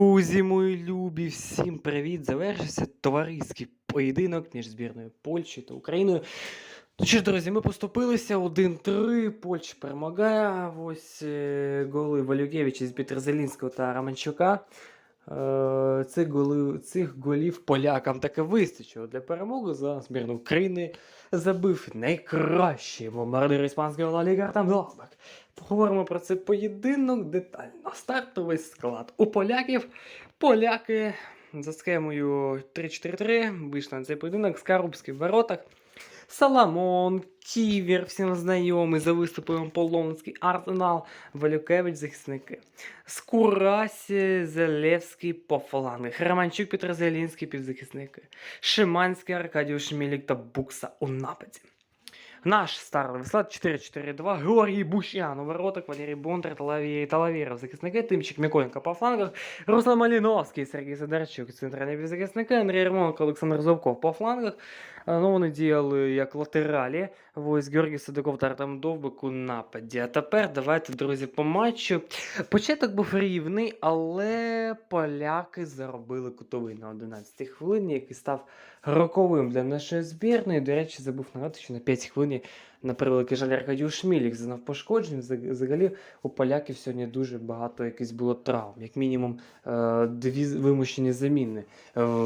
Друзі, мої любі, всім привіт! Завершився товариський поєдинок між збірною Польщі та Україною. Ну що ж, друзі, ми поступилися 1-3. Польща перемагає. Ось е, голи Валюкевича з Петрзелінського та Романчука. Е, Цих, голи, цих голів полякам таки вистачило для перемоги за збірну України. Забив найкращий бомбардир іспанського Ла Ліга Артем Довбек. Поговоримо про цей поєдинок детально. Стартовий склад у поляків. Поляки за схемою 3-4-3 вийшли на цей поєдинок. Скарубський в воротах. Саламон, Ківер, всім знайомий за виступом Полонський, Арсенал, Валюкевич, захисники. Скурасі, Зелевський по флангах. Романчук, Петрозелінський, півзахисники. Шиманський, Аркадій Шмілік та Букса у нападі. Наш стартовий склад 4-4-2. Георгій Бущан у воротах, Валерій Бондар, Талаві... Талавіров захисники, Тимчик Миколенко по флангах, Руслан Маліновський, Сергій Сидорчук, центральні півзахисники, Андрій Ярмоленко, Олександр Зовков по флангах. Ну, вони діяли як латералі. Ось Георгій Садиков та Артем Довбик у нападі. А тепер давайте, друзі, по матчу. Початок був рівний, але поляки заробили кутовий на 11 хвилині, який став роковим для нашої збірної. До речі, забув нагадати, що на 5 хвилин, на превеликий жаль, Аркадій Шмілік зазнав пошкоджень. Взагалі у поляків сьогодні дуже багато якось було травм. Як мінімум, е, дві вимушені заміни е,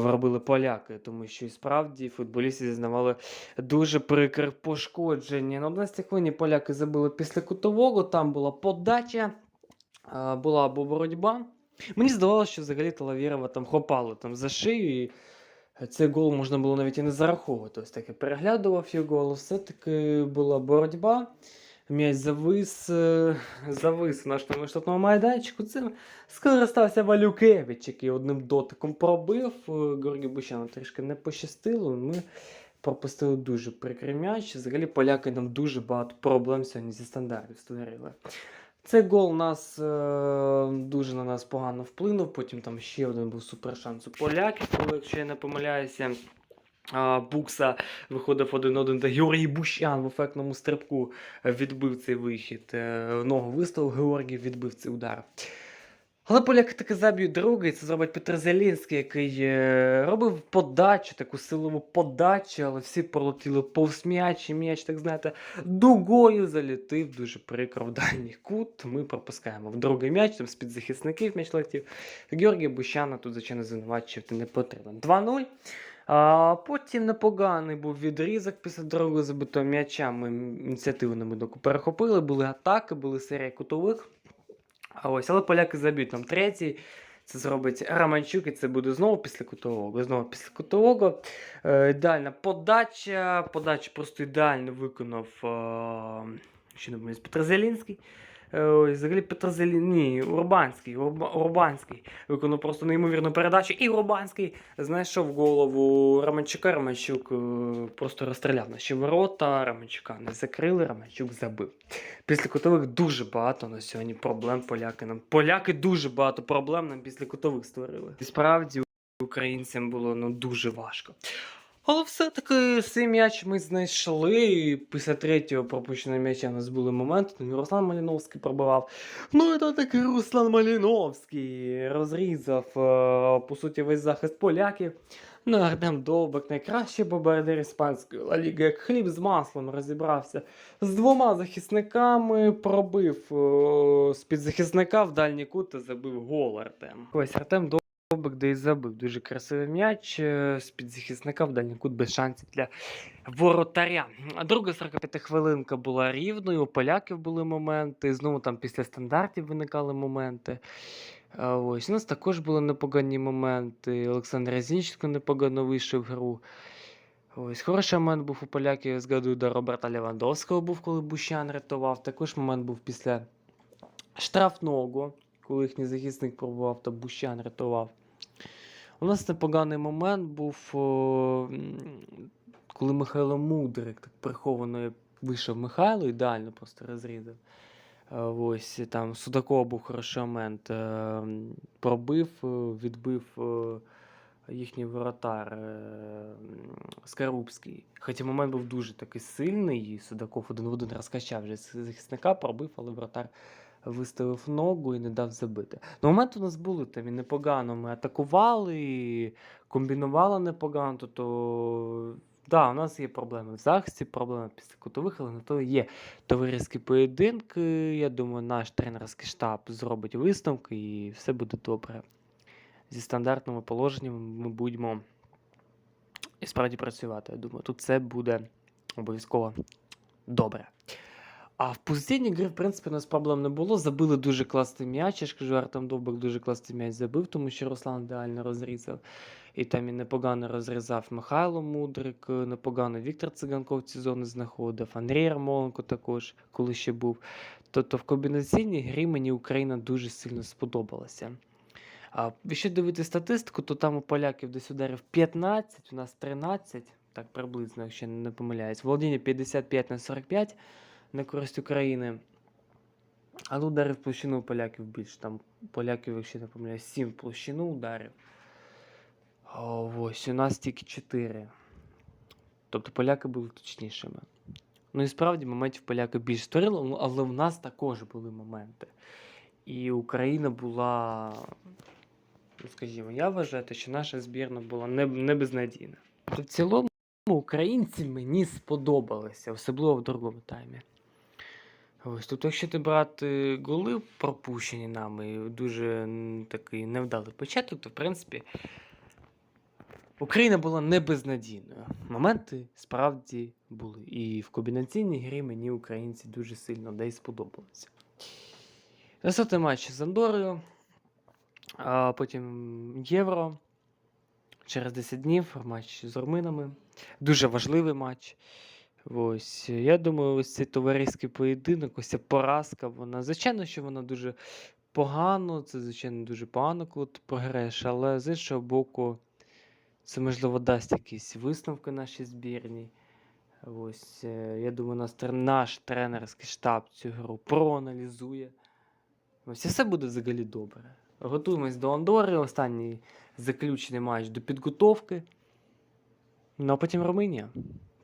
робили поляки, тому що і справді футболісти зізнавали дуже прикрих пошкоджень. На 11 хвилині поляки забили після кутового, там була подача, е, була боротьба. Мені здавалося, що взагалі Талавірова там хопали там за шию. І цей гол можна було навіть і не зараховувати. Ось таки переглядував його, все-таки була боротьба. М'яч завис, е, завис нашому штатному майданчику. Цим скористався Валюкевич, який одним дотиком пробив. Е, Георгію Бущану трішки не пощастило. Ми пропустили дуже прикрий м'яч. Взагалі поляки нам дуже багато проблем сьогодні зі стандартів створили. Цей гол нас е, дуже на нас погано вплинув. Потім там ще один був супершанс у поляків, коли, якщо я не помиляюся. Букса виходив один-один, та Георгій Бущан в ефектному стрибку відбив цей вихід. Е, Ногу виставив, Георгій відбив цей удар. Але поляки таки заб'ють другий, це зробить Петр Зелінський, який е, робив подачу, таку силову подачу, але всі пролетіли повз м'яч, і м'яч, так знаєте, дугою залітив дуже прикро в дальній кут. Ми пропускаємо в другий м'яч, там з-під захисників м'яч летів. Георгія Бущана тут, звичайно, звинувачувати не потрібен. 2-0. А потім непоганий був відрізок після другого забитого м'яча. Ми ініціативу на минутку перехопили, були атаки, були серія кутових. А ось, але поляки заб'ють нам третій. Це зробить Романчук, і це буде знову після кутового. Знову після кутового. Е, ідеальна подача. Подача просто ідеально виконав е, ще не Петро Зелінський. Е, взагалі Петр Зелін... Ні, Урбанський. Урба... Урбанський виконав просто неймовірну передачу. І Урбанський знайшов голову Романчука. Романчук е, просто розстріляв наші ворота. Романчука не закрили, Романчук забив. Після кутових дуже багато на сьогодні проблем поляки нам. Поляки дуже багато проблем нам після кутових створили. І справді українцям було ну, дуже важко. Але все-таки цей м'яч ми знайшли. Після третього пропущеного м'яча у нас були моменти. Ну, і Руслан Маліновський пробивав. Ну і то таки Руслан Маліновський розрізав, е, по суті, весь захист поляків. Ну, Артем Довбик, найкращий бомбардир іспанської Ла Ліги, як хліб з маслом розібрався. З двома захисниками пробив е, з-під захисника в дальній кут та забив гол Артем. Ось Артем Довбик де і забив. Дуже красивий м'яч з-під захисника в дальній кут без шансів для воротаря. Друга 45 хвилинка була рівною. У поляків були моменти. Знову там після стандартів виникали моменти. Ось у нас також були непогані моменти. Олександр Зінченко непогано вийшов гру. Ось хороший момент був у поляків, я згадую, до Роберта Левандовського був, коли Бущан рятував. Також момент був після штрафного, коли їхній захисник пробував, то Бущан рятував. У нас непоганий момент був, коли Михайло Мудрик так приховано вийшов Михайло, ідеально просто розрізав. Е, Ось там Судакова був хороший момент. е, Пробив, е, відбив їхній воротар Скарубський. Хоча момент був дуже такий сильний, і Судаков один в один розкачав вже захисника, пробив, але воротар виставив ногу і не дав забити. Ну, моменти у нас були там і непогано. Ми атакували, і комбінували непогано. То да, у нас є проблеми в захисті, проблеми після кутових, але на то є товариські поєдинки. Я думаю, наш тренерський штаб зробить висновки і все буде добре. Зі стандартними положеннями ми будемо і справді працювати. Я думаю, тут це буде обов'язково добре. А в позиційній грі, в принципі, у нас проблем не було. Забили дуже класний м'яч. Я ж кажу, Артем Довбик дуже класний м'яч забив, тому що Руслан ідеально розрізав. І там і непогано розрізав Михайло Мудрик, е, непогано Віктор Циганков ці зони знаходив, Андрій Ярмоленко також, коли ще був. Тобто в комбінаційній грі мені Україна дуже сильно сподобалася. А якщо дивитися статистику, то там у поляків десь ударів 15, у нас 13, так приблизно, якщо не помиляюсь. Володіння 55 на 45 на користь України. Але ударів площину поляків більше. Там поляків, якщо не помиляюсь, 7 площину ударів. О, ось, у нас тільки 4. Тобто поляки були точнішими. Ну і справді моментів поляки більше створили, ну, але в нас також були моменти. І Україна була, ну скажімо, я вважаю, що наша збірна була не, не безнадійна. В цілому українці мені сподобалися, особливо в другому таймі. Ось тут, якщо ти брати голи пропущені нами, дуже такий невдалий початок, то в принципі Україна була не безнадійною. Моменти справді були. І в комбінаційній грі мені українці дуже сильно де й сподобалися. Наступний матч з Андорою, а потім Євро. Через 10 днів матч з Руминами. Дуже важливий матч. Ось, я думаю, ось цей товариський поєдинок, ось ця поразка, вона. Звичайно, що вона дуже погано, це, звичайно, дуже погано, коли ти програєш, але з іншого боку, це можливо дасть якісь висновки нашій збірній. Ось, е, я думаю, наш, наш тренерський штаб цю гру проаналізує. Ось і все буде взагалі добре. Готуємось до Андори, останній заключений матч до підготовки. Ну а потім Румунія.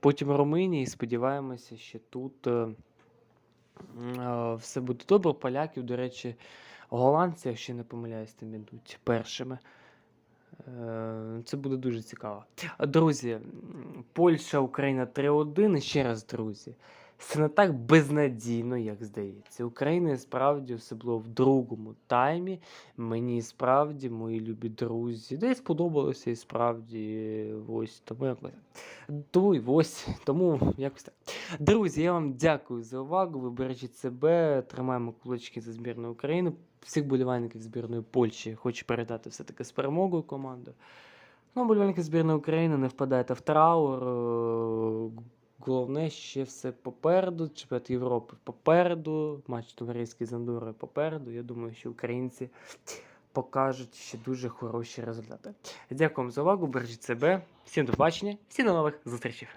Потім Румунія і сподіваємося, що тут е, е, все буде добре. Поляків, до речі, голландці, якщо не помиляюсь, там ідуть першими. Е, Це буде дуже цікаво. Друзі, Польща, Україна 3-1. Ще раз, друзі. Це не так безнадійно, як здається. Україна справді особливо в другому таймі. Мені справді, мої любі друзі, де сподобалося і справді ось тому якось. Тому, ось, тому якось так. Друзі, я вам дякую за увагу. Ви бережіть себе, тримаємо кулачки за збірну України. Всіх болівальників збірної Польщі хочу передати все-таки з перемогою команду. Ну, болівальники збірної України не впадайте в траур. Головне, ще все попереду. Чемпіонат Європи попереду. Матч товариський з Андорою попереду. Я думаю, що українці покажуть ще дуже хороші результати. Дякую вам за увагу, бережіть себе. Всім до побачення, всім до нових зустрічей.